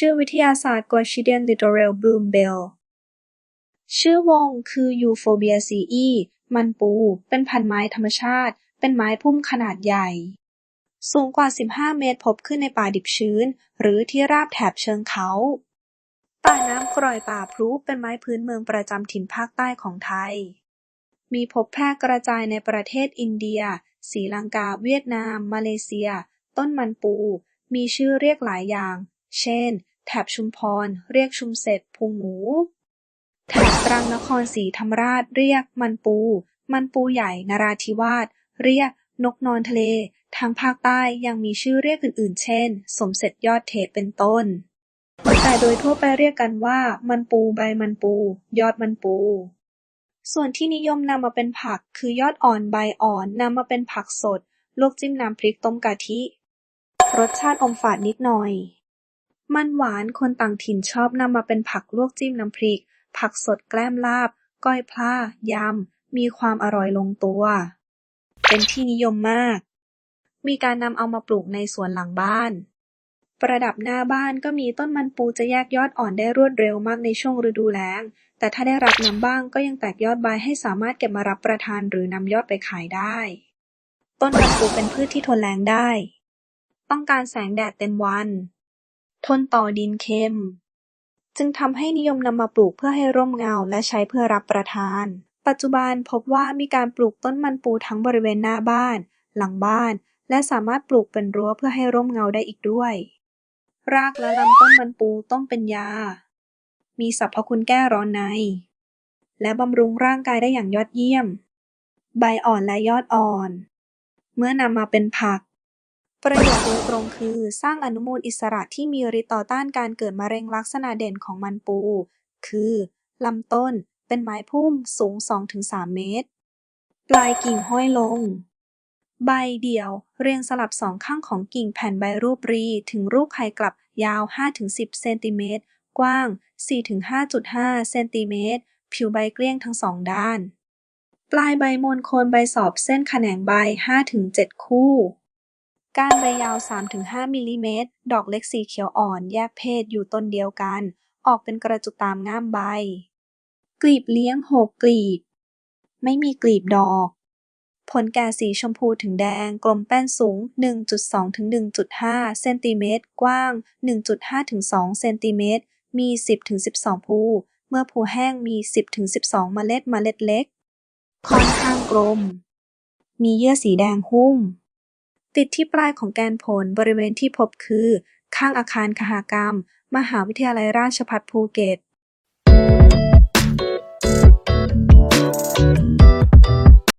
ชื่อวิทยาศาสตร์ Guachidium littoral bloom bell ชื่อวงคือ Euphorbiaceae มันปู เป็นพันธุ์ไม้ธรรมชาติ เป็นไม้พุ่มขนาดใหญ่ สูงกว่า 15 เมตรพบขึ้นในป่าดิบชื้น หรือที่ราบแถบเชิงเขา ป่าน้ำกร่อยป่าพรุเป็นไม้พื้นเมืองประจำถิ่นภาคใต้ของไทย มีพบแพร่กระจายในประเทศอินเดียศรีลังกา เวียดนาม มาเลเซีย ต้นมันปู มีชื่อเรียกหลายอย่าง เช่น แถบชุมพร เรียกชุมเสร็จพุงหมู แถบตรังนครศรีธรรมราชเรียกมันปู มันปูใหญ่นราธิวาสเรียกนกนอนทะเล ทางภาคใต้ยังมีชื่อเรียกอื่นๆ เช่น สมเสร็จยอดเทปเป็นต้น แต่โดยทั่วไปเรียกกันว่า มันปูใบมันปู ยอดมันปู ส่วนที่นิยมนำมาเป็นผักคือยอดอ่อนใบอ่อนนำมาเป็นผักสด ลวกจิ้มน้ำพริกต้มกะทิ รสชาติอมฝาดนิดหน่อย มันหวานคนต่างถิ่นชอบนำมาเป็นผักลวกจิ้มน้ำพริก ผักสดแกล้มลาบ ก้อยพล่า ยำ มีความอร่อยลงตัว เป็นที่นิยมมาก มีการนำเอามาปลูกในสวนหลังบ้าน ประดับหน้าบ้านก็มีต้นมันปูจะแยกยอดอ่อนได้รวดเร็วมากในช่วงฤดูแล้ง แต่ถ้าได้รับน้ำบ้างก็ยังแตกยอดใบให้สามารถเก็บมารับประทานหรือนำยอดไปขายได้ ต้นมันปูเป็นพืชที่ทนแล้งได้ ต้องการแสงแดดเต็มวัน ทนต่อดินเค็ม จึงทำให้นิยมนำมาปลูกเพื่อให้ร่มเงาและใช้เพื่อรับประทาน ปัจจุบันพบว่ามีการปลูกต้นมันปูทั้งบริเวณหน้าบ้าน หลังบ้าน และสามารถปลูกเป็นรั้วเพื่อให้ร่มเงาได้อีกด้วย รากและลำต้นมันปูต้มเป็นยา มีสรรพคุณแก้ร้อนใน และบำรุงร่างกายได้อย่างยอดเยี่ยม ใบอ่อนและยอดอ่อน เมื่อนำมาเป็นผัก ประโยชน์โดยตรงคือ สร้างอนุมูลอิสระที่มีฤทธิ์ต่อต้านการเกิดมะเร็งลักษณะเด่นของมันปู คือลำต้นเป็นไม้พุ่มสูง 2-3 เมตร ปลายกิ่งห้อยลง ใบเดี่ยวเรียงสลับสองข้างของกิ่งแผ่นใบรูปรี ถึงรูปไข่กลับยาว 5-10 เซนติเมตร กว้าง 4-5.5 เซนติเมตร ผิวใบเกลี้ยงทั้งสองด้าน ปลายใบมนโคนใบสอบเส้นแขนงใบ 5-7 คู่ ก้านใบยาว 3-5 มิลลิเมตร ดอกเล็กสีเขียวอ่อน แยกเพศอยู่ต้นเดียวกัน ออกเป็นกระจุกตามง่ามใบ กลีบเลี้ยงหกกลีบ ไม่มีกลีบดอก ผลแก่สีชมพูถึงแดง กลมแป้นสูง 1.2ถึง1.5 เซนติเมตร กว้าง 1.5ถึง2เซนติเมตร มี 10ถึง12 ภู เมื่อภูแห้งมี 10ถึง12 เมล็ดเมล็ดเล็ก ค่อนข้างกลม มีเยื่อสีแดงหุ้ม ติดที่ปลายของแกนผล บริเวณที่พบคือ ข้างอาคารคหกรรม มหาวิทยาลัยราชภัฏภูเก็ต